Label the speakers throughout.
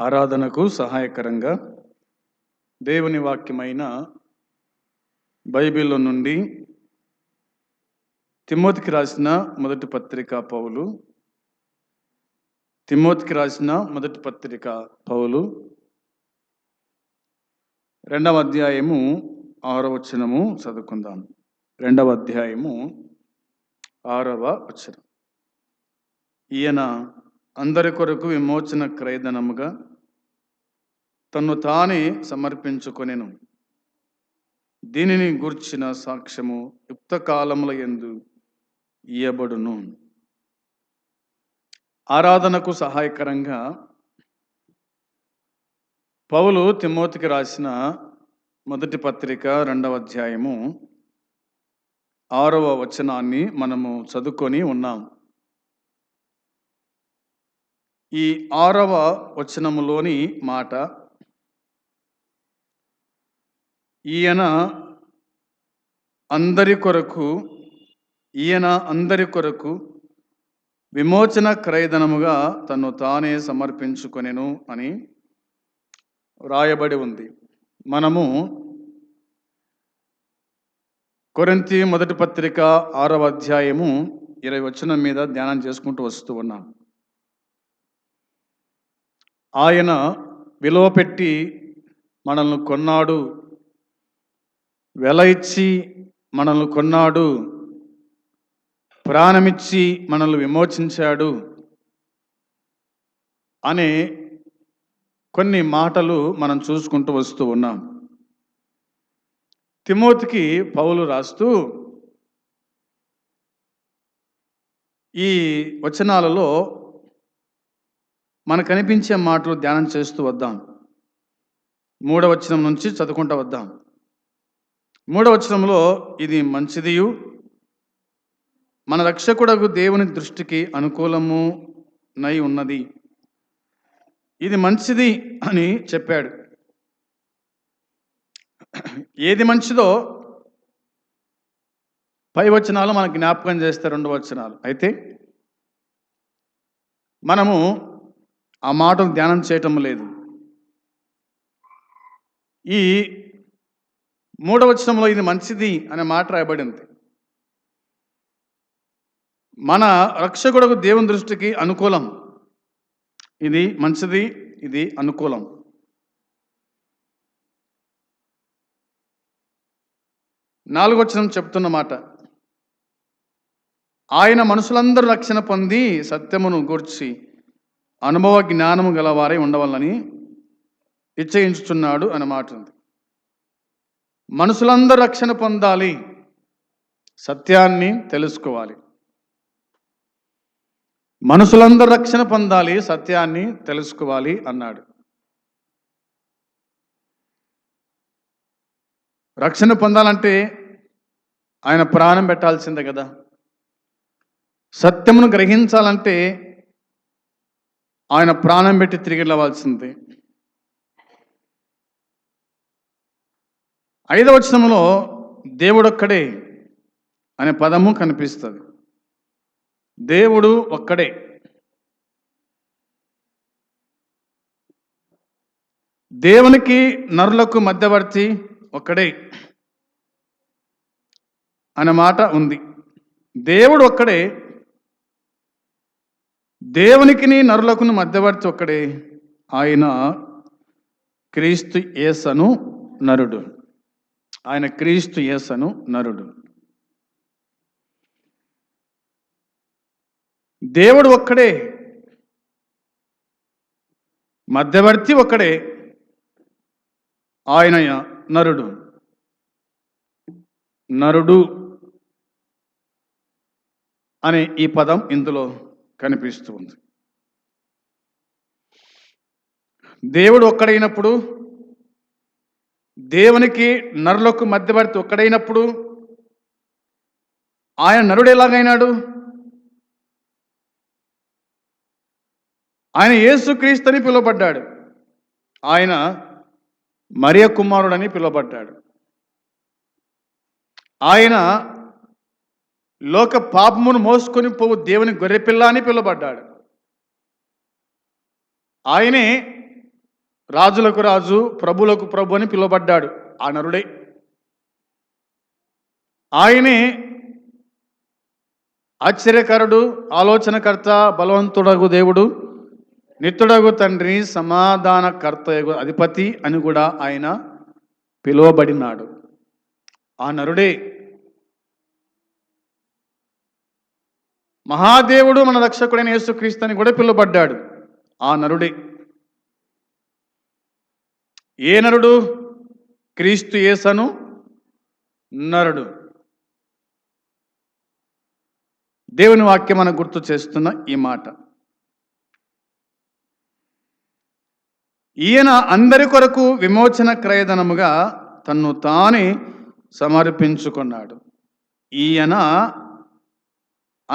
Speaker 1: ఆరాధనకు సహాయకరంగా దేవుని వాక్యమైన బైబిల్లో నుండి తిమ్మోతికి రాసిన మొదటి పత్రిక పౌలు తిమ్మోతికి రాసిన మొదటి పత్రిక పౌలు. రెండవ అధ్యాయము ఆరవ వచనము చదువుకుందాం. రెండవ అధ్యాయము ఆరవ వచనం. ఈయన అందరి కొరకు విమోచన క్రయధనముగా తన్ను తానే సమర్పించుకొనెను. దీనిని గూర్చిన సాక్ష్యము యుక్త కాలముల ఎందు ఇయ్యబడును. ఆరాధనకు సహాయకరంగా పౌలు తిమోతికి రాసిన మొదటి పత్రిక రెండవ అధ్యాయము ఆరవ వచనాన్ని మనము చదువుకొని ఉన్నాం. ఈ ఆరవ వచనములోని మాట ఈయన అందరి కొరకు ఈయన అందరి కొరకు విమోచన క్రయధనముగా తను తానే సమర్పించుకొనెను అని వ్రాయబడి ఉంది. మనము కొరింతి మొదటి పత్రిక ఆరవ అధ్యాయము ఇరవై వచనం మీద ధ్యానం చేసుకుంటూ వస్తూ ఉన్నాం. ఆయన విలువ పెట్టి మనల్ని కొన్నాడు. వెల ఇచ్చి మనల్ని కొన్నాడు. ప్రాణమిచ్చి మనల్ని విమోచించాడు. అనే కొన్ని మాటలు మనం చూసుకుంటూ వస్తూ ఉన్నాం. తిమోతికి పౌలు రాస్తూ ఈ వచనాలలో మనకు కనిపించే మాటలు ధ్యానం చేస్తూ వద్దాం. మూడవచనం నుంచి చదువుకుంటూ వద్దాం. మూడవచనంలో ఇది మంచిదియు. మన రక్షకుడకు దేవుని దృష్టికి అనుకూలము నై ఉన్నది. ఇది మంచిది అని చెప్పాడు. ఏది మంచిదో పై వచనాలు మనకు జ్ఞాపకం చేస్తే రెండు వచనాలు. అయితే మనము ఆ మాటను ధ్యానం చేయటం లేదు. ఈ మూడవచనంలో ఇది మంచిది అనే మాట రాయబడింది మన రక్షకుడకు దేవుని దృష్టికి అనుకూలం. ఇది మంచిది ఇది అనుకూలం. నాలుగవచనం చెప్తున్న మాట. ఆయన మనుషులందరూ రక్షణ పొంది సత్యమును గూర్చి అనుభవ జ్ఞానము గలవారై ఉండవాలని నిశ్చయించుచున్నాడు అనే మాట ఉంది. మనుషులందరూ రక్షణ పొందాలి. సత్యాన్ని తెలుసుకోవాలి. మనుషులందరూ రక్షణ పొందాలి సత్యాన్ని తెలుసుకోవాలి అన్నాడు. రక్షణ పొందాలంటే ఆయన ప్రాణం పెట్టాల్సిందే కదా. సత్యమును గ్రహించాలంటే ఆయన ప్రాణం పెట్టి తిరిగి వెళ్ళవలసింది ఐదవ వచనంలో దేవుడొక్కడే అనే పదము కనిపిస్తుంది. దేవుడు ఒక్కడే. దేవునికి నరులకు మధ్యవర్తి ఒక్కడే అనే మాట ఉంది. దేవుడు ఒక్కడే దేవునికి నరులకును మధ్యవర్తి ఒక్కడే. ఆయన క్రీస్తు యేసను నరుడు. ఆయన క్రీస్తు యేసను నరుడు. దేవుడు ఒక్కడే. మధ్యవర్తి ఒక్కడే. ఆయన నరుడు. నరుడు అనే ఈ పదం ఇందులో కనిపిస్తుంది. దేవుడు ఒక్కడైనప్పుడు దేవునికి నరులకు మధ్యవర్తి ఒక్కడైనప్పుడు ఆయన నరుడు ఎలాగైనాడు ఆయన యేసుక్రీస్తుని పిలువబడ్డాడు. ఆయన మరియ కుమారుడని పిలువబడ్డాడు. ఆయన లోక పాపమును మోసుకొని పోవు దేవుని గొర్రెపిల్ల అని పిలువబడ్డాడు. ఆయనే రాజులకు రాజు ప్రభులకు ప్రభు అని పిలువబడ్డాడు. ఆ నరుడే. ఆయనే ఆశ్చర్యకరుడు ఆలోచనకర్త బలవంతుడగు దేవుడు నిత్తుడగు తండ్రి సమాధానకర్త అధిపతి అని కూడా ఆయన పిలువబడినాడు. ఆ నరుడే మహాదేవుడు మన రక్షకుడైన యేసుక్రీస్తు అని కూడా పిలువబడ్డాడు. ఆ నరుడే. ఏ నరుడు? క్రీస్తు యేసను నరుడు. దేవుని వాక్యం మనకు గుర్తు చేస్తున్న ఈ మాట. ఈయన అందరి కొరకు విమోచన క్రయధనముగా తన్ను తానే సమర్పించుకున్నాడు. ఈయన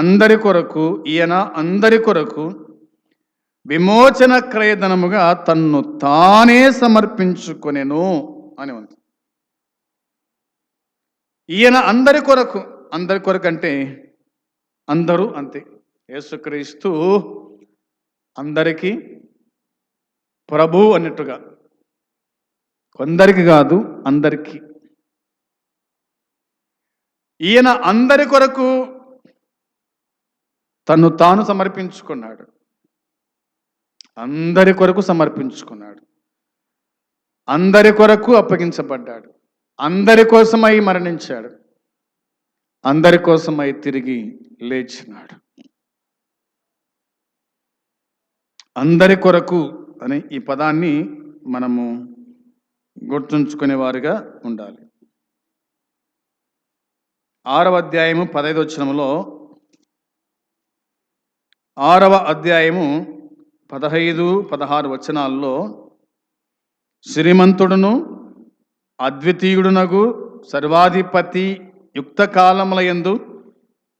Speaker 1: అందరి కొరకు ఈయన అందరి కొరకు విమోచన క్రయధనముగా తన్ను తానే సమర్పించుకొనెను అని ఉంది. ఈయన అందరి కొరకు అందరి కొరకు అంటే అందరూ అంతే. యేసుక్రీస్తు అందరికీ ప్రభు అన్నట్టుగా కొందరికి కాదు అందరికీ. ఈయన అందరి కొరకు తను తాను సమర్పించుకున్నాడు. అందరి కొరకు సమర్పించుకున్నాడు. అందరి కొరకు అప్పగించబడ్డాడు. అందరి కోసమై మరణించాడు. అందరి కోసమై తిరిగి లేచినాడు. అందరి కొరకు అనే ఈ పదాన్ని మనము గుర్తుంచుకునేవారుగా ఉండాలి. ఆరవ అధ్యాయము పదైదు వచనములో ఆరవ అధ్యాయము పదహైదు పదహారు వచనాల్లో శ్రీమంతుడును అద్వితీయుడునగు సర్వాధిపతి యుక్త కాలములయందు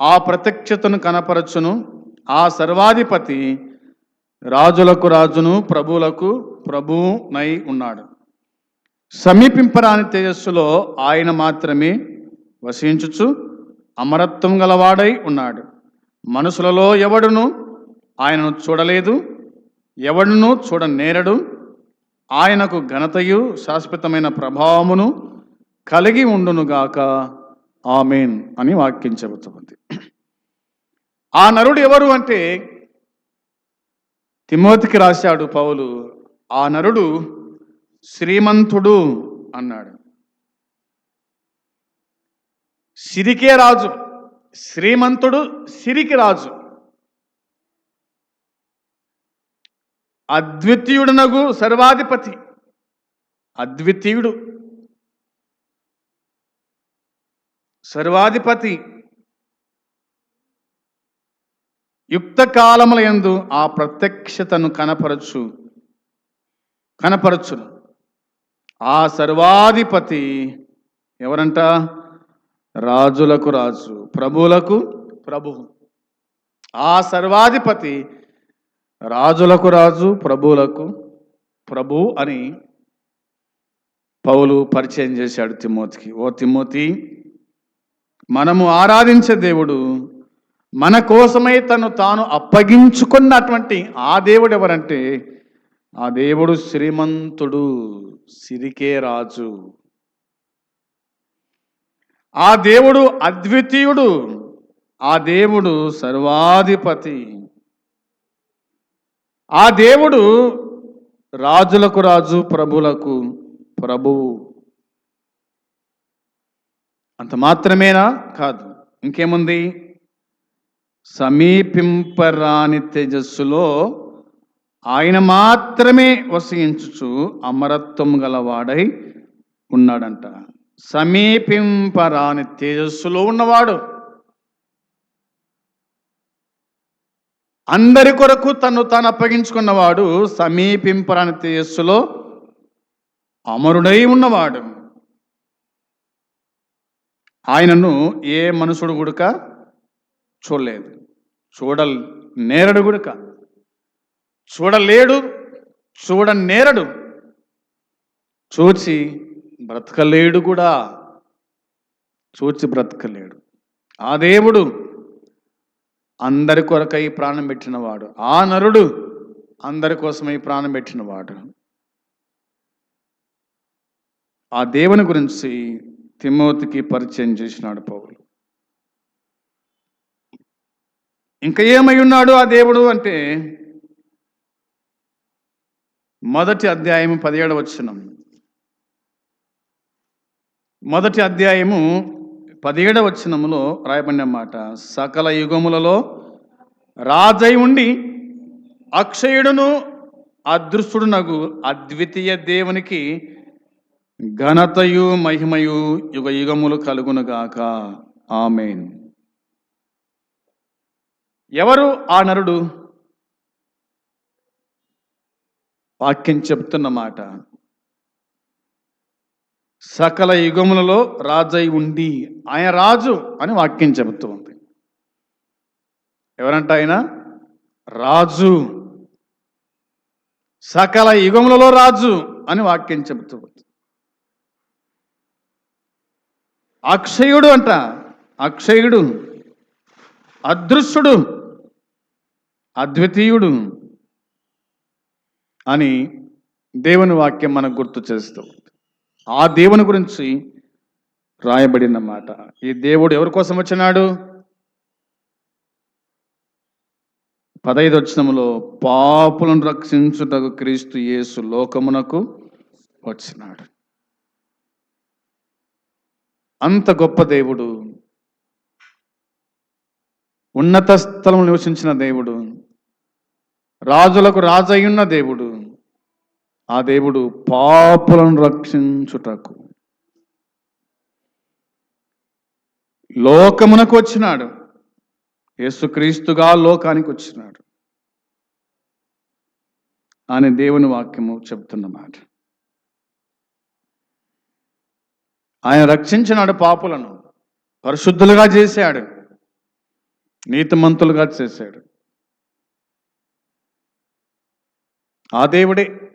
Speaker 1: ఆ ప్రత్యక్షతను కనపరచును. ఆ సర్వాధిపతి రాజులకు రాజును ప్రభువులకు ప్రభువునై ఉన్నాడు. సమీపింపరాని తేజస్సులో ఆయన మాత్రమే వసించుచు అమరత్వం గలవాడై ఉన్నాడు. మనుషులలో ఎవడును ఆయనను చూడలేదు ఎవడును చూడనేరడు. ఆయనకు ఘనతయు శాశ్వతమైన ప్రభావమును కలిగి ఉండునుగాక ఆమెన్ అని వాక్యం చెబుతుంది ఆ నరుడు ఎవరు అంటే తిమోతికి రాశాడు పౌలు. ఆ నరుడు శ్రీమంతుడు అన్నాడు. సిరికే రాజు. శ్రీమంతుడు సిరికి రాజు. అద్వితీయుడునగు సర్వాధిపతి. అద్వితీయుడు. సర్వాధిపతి. యుక్త కాలముల యందు ఆ ప్రత్యక్షతను కనపరచు కనపరచును. ఆ సర్వాధిపతి ఎవరంట? రాజులకు రాజు ప్రభువులకు ప్రభువు. ఆ సర్వాధిపతి రాజులకు రాజు ప్రభువులకు ప్రభు అని పౌలు పరిచయం చేశాడు తిమోతికి. ఓ తిమోతి మనము ఆరాధించే దేవుడు మన కోసమై తను తాను అప్పగించుకున్నటువంటి ఆ దేవుడు ఎవరంటే ఆ దేవుడు శ్రీమంతుడు సిరికే రాజు. ఆ దేవుడు అద్వితీయుడు ఆ దేవుడు సర్వాధిపతి. ఆ దేవుడు రాజులకు రాజు ప్రభులకు ప్రభువు. అంత మాత్రమేనా? కాదు. ఇంకేముంది? సమీపింపరాని తేజస్సులో ఆయన మాత్రమే వసించుచు అమరత్వం గలవాడై ఉన్నాడంట. సమీపింపరాని తేజస్సులో ఉన్నవాడు. అందరి కొరకు తను తాను అప్పగించుకున్నవాడు సమీపింపరాని తేజస్సులో అమరుడై ఉన్నవాడు. ఆయనను ఏ మనుషుడు గుడక? చూడలేదు. చూడ నేరడు గుడక. చూడలేడు చూడ నేరడు చూచి బ్రతకలేడు కూడా. చూచి బ్రతకలేడు. ఆ దేవుడు అందరి కొరకై ప్రాణం పెట్టినవాడు. ఆ నరుడు అందరి కోసమై ప్రాణం పెట్టినవాడు. ఆ దేవుని గురించి తిమోతికి పరిచయం చేసినాడు పౌలు. ఇంకా ఏమై ఉన్నాడు ఆ దేవుడు అంటే మొదటి అధ్యాయం పదిహేడు వచనం. మొదటి అధ్యాయము పదిహేడవ వచనములో రాయబడిన మాట. సకల యుగములలో రాజై ఉండి అక్షయుడును అదృష్టుడునగు అద్వితీయ దేవునికి ఘనతయు మహిమయు యుగ యుగములు కలుగునుగాక ఆమెన్. ఎవరు ఆ నరుడు? వాక్యం చెప్తున్న మాట. సకల యుగములలో రాజై ఉండి ఆయన రాజు అని వాక్యం చెబుతూ ఉంది. ఎవరంట ఆయన? రాజు. సకల యుగములలో రాజు అని వాక్యం చెబుతూ ఉంది. అక్షయుడు అంట. అక్షయుడు. అదృశ్యుడు. అద్వితీయుడు అని దేవుని వాక్యం మనకు గుర్తు చేస్తూ ఉంది. ఆ దేవుని గురించి రాయబడిన మాట. ఈ దేవుడు ఎవరి కోసం వచ్చినాడు? పదైదు వచ్చినములో పాపులను రక్షించుటకు క్రీస్తు యేసు లోకమునకు వచ్చినాడు. అంత గొప్ప దేవుడు ఉన్నత స్థలం నివసించిన దేవుడు రాజులకు రాజయ్యున్న దేవుడు ఆ దేవుడు పాపులను రక్షించుటకు. లోకమునకు వచ్చినాడు. యేసుక్రీస్తుగా లోకానికి వచ్చినాడు. అని దేవుని వాక్యము చెప్తున్నమాట ఆయన రక్షించినాడు పాపులను. పరిశుద్ధులుగా చేశాడు. నీతిమంతులుగా చేశాడు. ఆ దేవుడే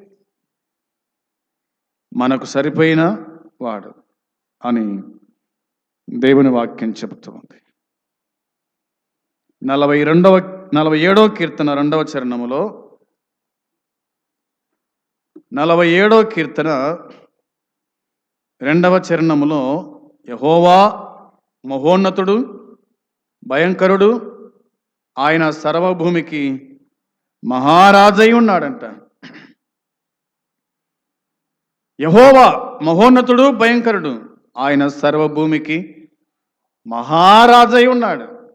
Speaker 1: మనకు సరిపోయిన వాడు అని దేవుని వాక్యం చెబుతుంది నలభై రెండవ నలభై ఏడవ కీర్తన రెండవ చరణములో నలభై ఏడవ కీర్తన రెండవ చరణములో యహోవా మహోన్నతుడు భయంకరుడు ఆయన సర్వభూమికి మహారాజై ఉన్నాడంట. యహోవా మహోన్నతుడు భయంకరుడు. ఆయన సర్వభూమికి మహారాజై ఉన్నాడు.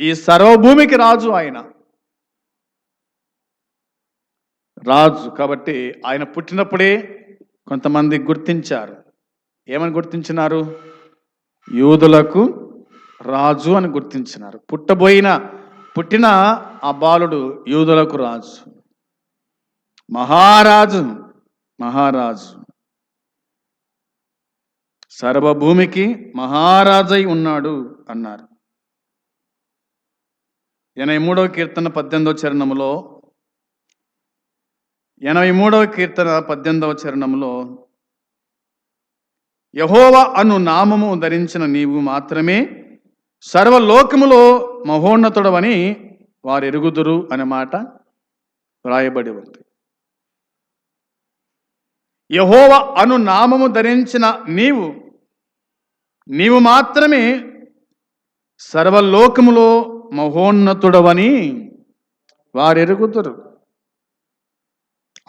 Speaker 1: ఈ సర్వభూమికి రాజు ఆయన. రాజు కాబట్టి ఆయన పుట్టినప్పుడే కొంతమంది గుర్తించారు. ఏమని గుర్తించినారు? యూదులకు రాజు అని గుర్తించినారు. పుట్టబోయిన పుట్టిన ఆ బాలుడు యూదులకు రాజు. మహారాజు మహారాజు. సర్వభూమికి మహారాజై ఉన్నాడు అన్నారు. ఎనభై మూడవ కీర్తన పద్దెనిమిదవ చరణములో ఎనభై మూడవ కీర్తన పద్దెనిమిదవ చరణములో యహోవ అను నామము ధరించిన నీవు మాత్రమే సర్వలోకములో మహోన్నతుడవని వారు ఎరుగుదురు అనే మాట వ్రాయబడి ఉంది. యహోవ అను నామము ధరించిన నీవు నీవు మాత్రమే సర్వలోకములో మహోన్నతుడవని వారు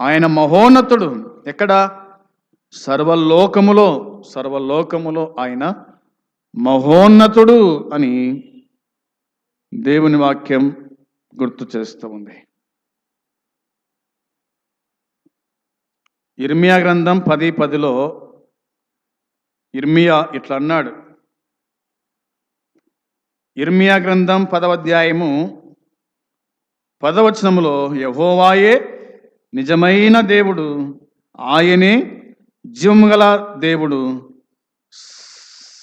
Speaker 1: ఆయన మహోన్నతుడు. ఎక్కడ? సర్వలోకములో సర్వలోకములో ఆయన మహోన్నతుడు అని దేవుని వాక్యం గుర్తు చేస్తూ ఉంది. ఇర్మియా గ్రంథం పది పదిలో ఇర్మియా ఇట్లా అన్నాడు. ఇర్మియా గ్రంథం పదవ అధ్యాయము పదవచనములో యహోవాయే నిజమైన దేవుడు ఆయనే జీవముగల దేవుడు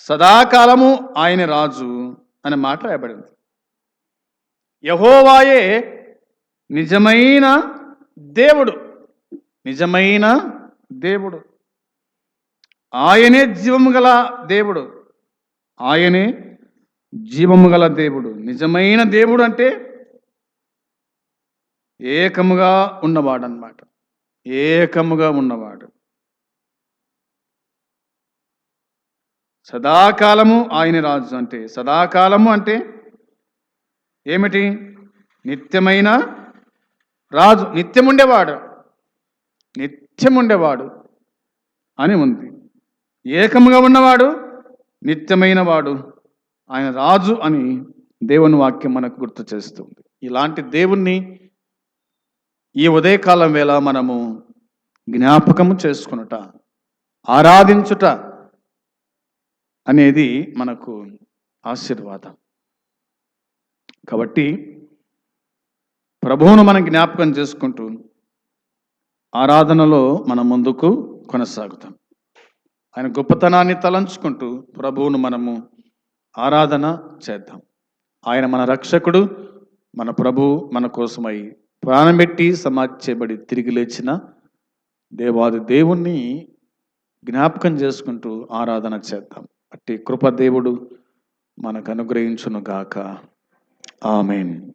Speaker 1: సదాకాలము ఆయన రాజు అనే మాట రాయబడింది. యహోవాయే నిజమైన దేవుడు నిజమైన దేవుడు. ఆయనే జీవము గల దేవుడు. ఆయనే జీవము గల దేవుడు. నిజమైన దేవుడు అంటే ఏకముగా ఉన్నవాడు అన్నమాట ఏకముగా ఉన్నవాడు. సదాకాలము ఆయన రాజు అంటే సదాకాలము అంటే ఏమిటి? నిత్యమైన రాజు. నిత్యం ఉండేవాడు నిత్యం ఉండేవాడు అని ఉంది. ఏకముగా ఉన్నవాడు నిత్యమైన వాడు ఆయన రాజు అని దేవుని వాక్యం మనకు గుర్తు చేస్తుంది. ఇలాంటి దేవుణ్ణి ఈ ఉదయకాలం వేళ మనము జ్ఞాపకము చేసుకునుట ఆరాధించుట అనేది మనకు ఆశీర్వాదం. కాబట్టి ప్రభువును మనం జ్ఞాపకం చేసుకుంటూ ఆరాధనలో మనం ముందుకు కొనసాగుతాం. ఆయన గొప్పతనాన్ని తలంచుకుంటూ ప్రభువును మనము ఆరాధన చేద్దాం. ఆయన మన రక్షకుడు మన ప్రభు మన కోసమై ప్రాణం పెట్టి సమాధి చేయబడి తిరిగి లేచిన దేవాది దేవుణ్ణి జ్ఞాపకం చేసుకుంటూ ఆరాధన చేద్దాం. అట్టి కృపదేవుడు మనకు అనుగ్రహించునుగాక. ఆమెన్.